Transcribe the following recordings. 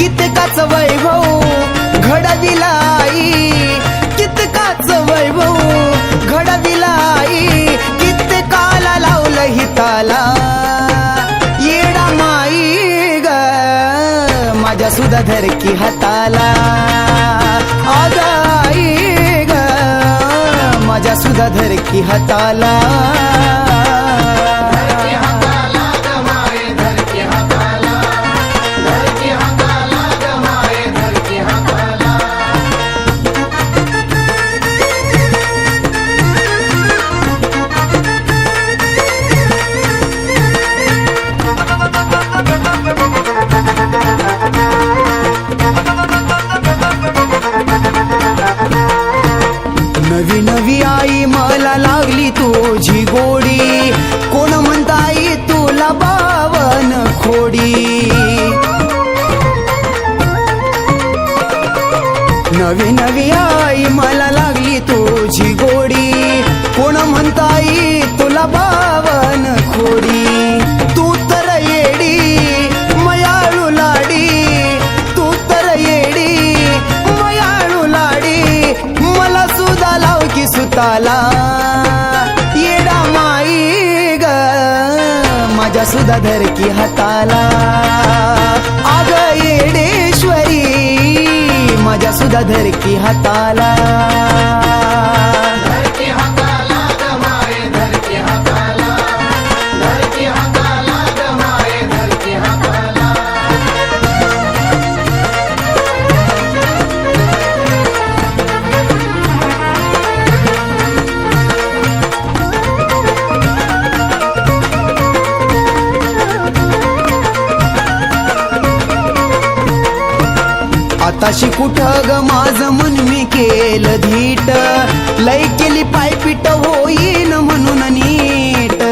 कितकाच वैभव घडविलाई कितकाच वैभव घडविलाई कितकाला लावलं हिताला. येडा माई ग माझ्या सुद्धा धरकी हाताला. आगाई ग माझ्या सुद्धा धरकी हाताला. नवी नवी आई मला लागली तुझी गोडी. कोण म्हणताई तुला बावन खोडी. तू तर येडी मयाळू लाडी. तू तर येडी मयाळू लाडी. मला सुद्धा लाव की सुताला. येडा माई ग माझ्या सुद्धा धरकी हाताला. आग येडे माझ्या सुद्धा धरकी हाताला. आताशी कुठं ग माझं मन मी केलं धीट? लय केली पायपीट होईन म्हणून नीट.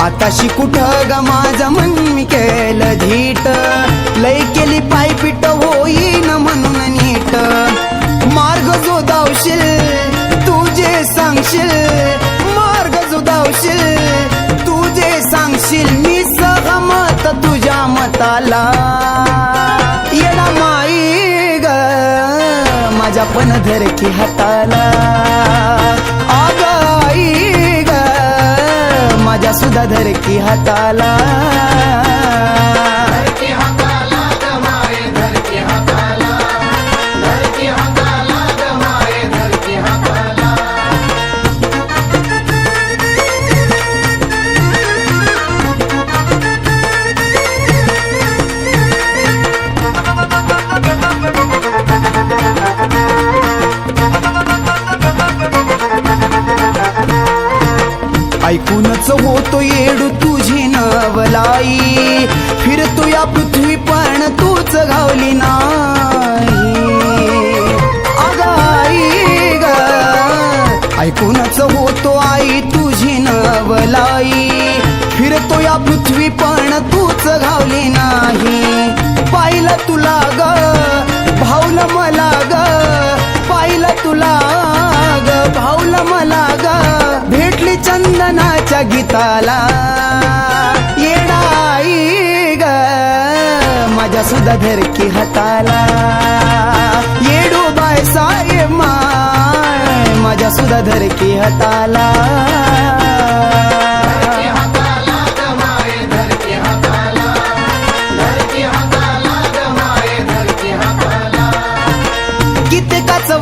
आताशी कुठं ग माझं मन मी केलं धीट? लय केली पायपीट हो झाला येडा माई ग माझ्या पण धरकी हाताला. आग आई ग माझ्या सुद्धा धरकी हाताला. ऐकूनच होतो येडू तुझी नवलाई. फिरतो या पृथ्वी पण तूच गावली नाही. अगाई ग ऐकूनच होतो आई तुझी नवलाई. फिरतो या पृथ्वी पण तूच घावली नाही. पाहिलं तुला ग भावलं मला ग चंदनाच्या गीताला. येडाई ग माझ्या सुद्धा धरकी हाताला. येडू बाय साय माय माझ्या सुद्धा धरकी हाताला.